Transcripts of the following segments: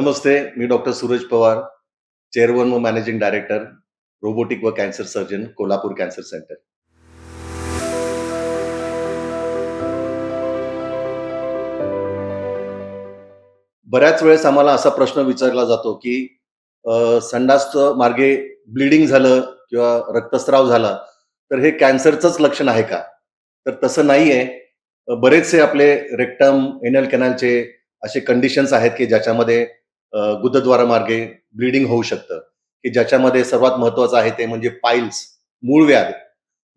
नमस्ते मी doctor Suraj Pawar chairman व managing director robotic व cancer surgeon Kolhapur cancer centre. बऱ्याच वेळेस आम्हाला असा प्रश्न विचारला जातो की अ, संडास मार्गे ब्लिडिंग झालं किंवा रक्तस्राव झाला तर हे कॅन्सरचंच लक्षण आहे का? तर तसं नाहीये. आहे बरेचसे आपले रेक्टम एनल कॅनलचे असे कंडिशन्स आहेत की ज्याच्यामध्ये गुदद्वारामार्गे ब्लिडिंग होऊ शकतं. की ज्याच्यामध्ये सर्वात महत्वाचं आहे ते म्हणजे पाईल्स मूळ व्याध.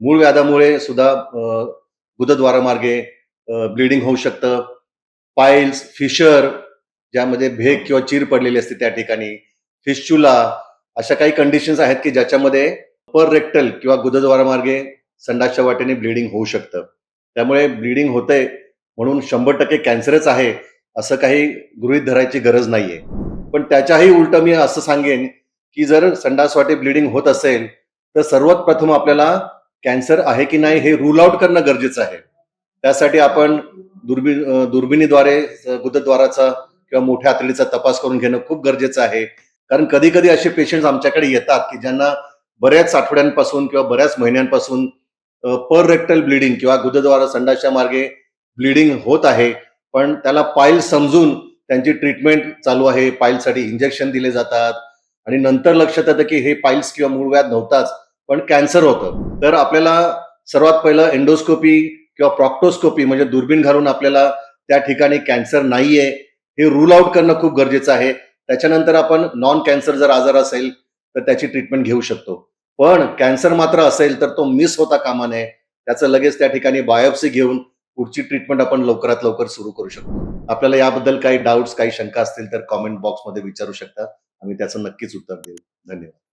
मूळ व्याधामुळे सुद्धा अ, गुदद्वारामार्गे ब्लिडिंग होऊ शकतं. पाईल्स फिशर ज्यामध्ये भेग किंवा चीर पडलेली असते त्या ठिकाणी. फिस्चुला अशा काही कंडिशन्स आहेत की ज्याच्यामध्ये पर रेक्टल किंवा गुदद्वारामार्गे संडासच्या वाटेने ब्लिडिंग होऊ शकतं. त्यामुळे ब्लिडिंग होतंय म्हणून शंभर टक्के कॅन्सरच आहे असं काही गृहीत धरायची गरज नाहीये. पण त्याच्याही उलट मी असं सांगेन की जर संडास वाटे ब्लिडिंग होत असेल तर सर्वात प्रथम आपल्याला कॅन्सर आहे की नाही हे रूल आउट करणं गरजेचं आहे. त्यासाठी आपण दुर्बीन दुर्बिणीद्वारे गुदद्वाराचा किंवा मोठ्या आतडीचा तपास करून घेणं खूप गरजेचं आहे. कारण कधी कधी असे पेशंट आमच्याकडे येतात की ज्यांना बऱ्याच आठवड्यांपासून किंवा बऱ्याच महिन्यांपासून पर रेक्टल ब्लिडिंग किंवा गुदद्वारा संडासच्या मार्गे ब्लिडिंग होत आहे पण त्याला पाईल समजून त्यांची ट्रीटमेंट चालू आहे. पाईलसाठी इंजेक्शन दिले जातात. आणि नंतर लक्षात येतं की हे पाईल्स किंवा मूळ व्याध नव्हताच पण कॅन्सर होतं. तर आपल्याला सर्वात पहिलं एंडोस्कोपी किंवा प्रॉक्टोस्कोपी म्हणजे दुर्बीण घालून आपल्याला त्या ठिकाणी कॅन्सर नाहीये हे रूल आउट करणं खूप गरजेचं आहे. त्याच्यानंतर आपण नॉन कॅन्सर जर आजार असेल तर त्याची ट्रीटमेंट घेऊ शकतो. पण कॅन्सर मात्र असेल तर तो मिस होता कामा नये. त्याचं लगेच त्या ठिकाणी बायोप्सी घेऊन पुढची ट्रीटमेंट आपण लवकरात लवकर सुरू करू शकतो. आपल्याला याबद्दल काही डाऊट्स काही शंका असतील तर कॉमेंट बॉक्समध्ये विचारू शकता. आम्ही त्याचं नक्कीच उत्तर देऊ. धन्यवाद.